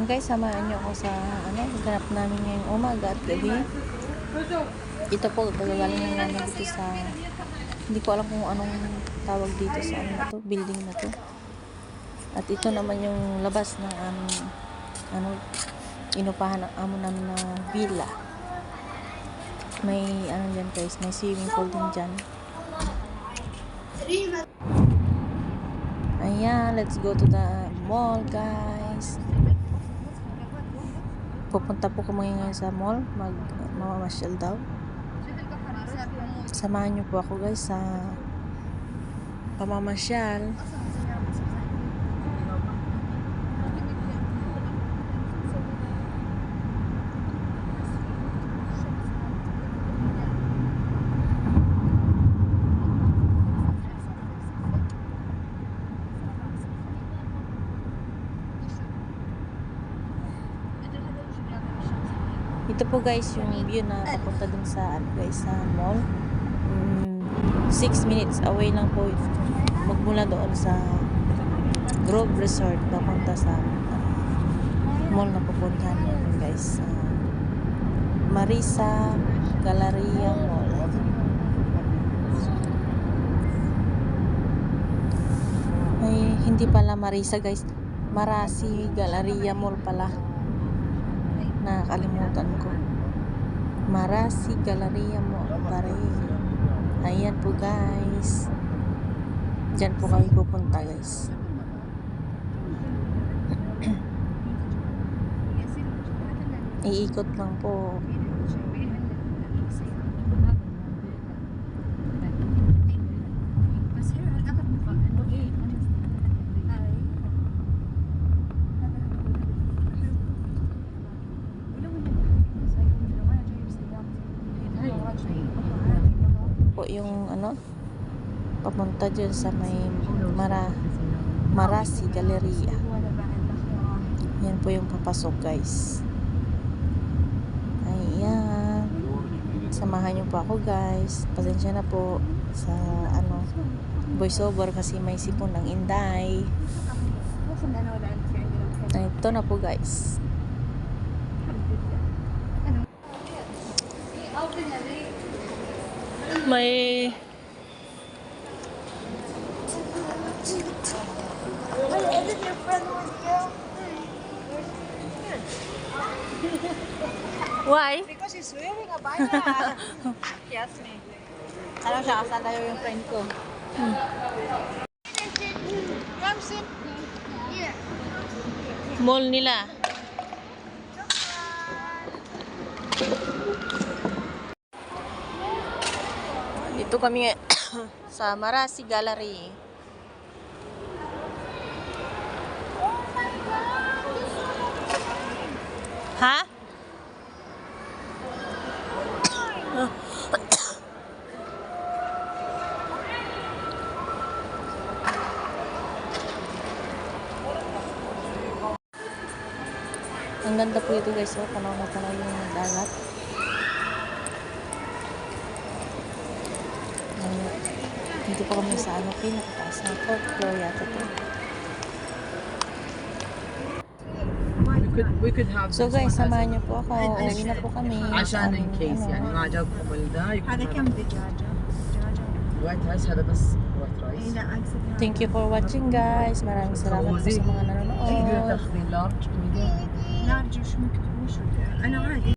Ngayon guys, samahan niyo ako sa ano, ganap namin ngayong umaga at gabi. Ito po, gagaling na namin dito sa hindi ko alam kung anong tawag dito sa ano na to, building na to. At ito naman yung labas ng aming ano, inupahan ng amo namin na villa. May ano dyan guys, may swimming pool din dyan. Ayan, let's go to the mall guys. Pupunta po kami ngayon sa mall, mag mamamasyal daw. Samahan niyo po ako guys sa pamamasyal. Ito po guys yung view na papunta dun sa ano guys sa mall. 6 minutes away lang po magmula doon sa Grove Resort papunta sa uh, mall na pupuntahan namin guys. Uh, Marisa Galleria Mall. Ay, hindi pala Marisa guys. Marasi Galleria Mall pala nakakalimutan ko. Marasi Galleria mo pare. Ayan po guys. Diyan po kami pupunta guys. Iikot lang po. Po yung ano papunta dyan sa may Mara Marasi Galleria. Yan po yung papasok guys. Ayan. Samahan niyo po ako guys. Pasensya na po sa ano voiceover kasi may sipon ng Inday. Ay, ito na po guys. May Why? Because he's wearing a. He asked me. Ano siya, asan tayo yung friend ko? Ramsin. Mall nila. Dito kami sa Marasi Gallery. Ha? Ang ganda po ito guys, oh. Tanaw na tanaw yung dagat. Hindi pa kami sa ano, pinakataas na fourth floor yata to. We could we could have So this guys, one as samahan a- niyo po ako. Uwi na po kami. عشان Aming, in case ano, يعني ما عجبكم ده يكون هذا كم دجاجة؟ دجاجة وايت رايس هذا بس وايت رايس لا أقصد Thank you for watching guys. Maraming salamat po sa mga تقدر nanonood. تاخذين لارج ميديوم لارج وش مكتوب وش أنا عادي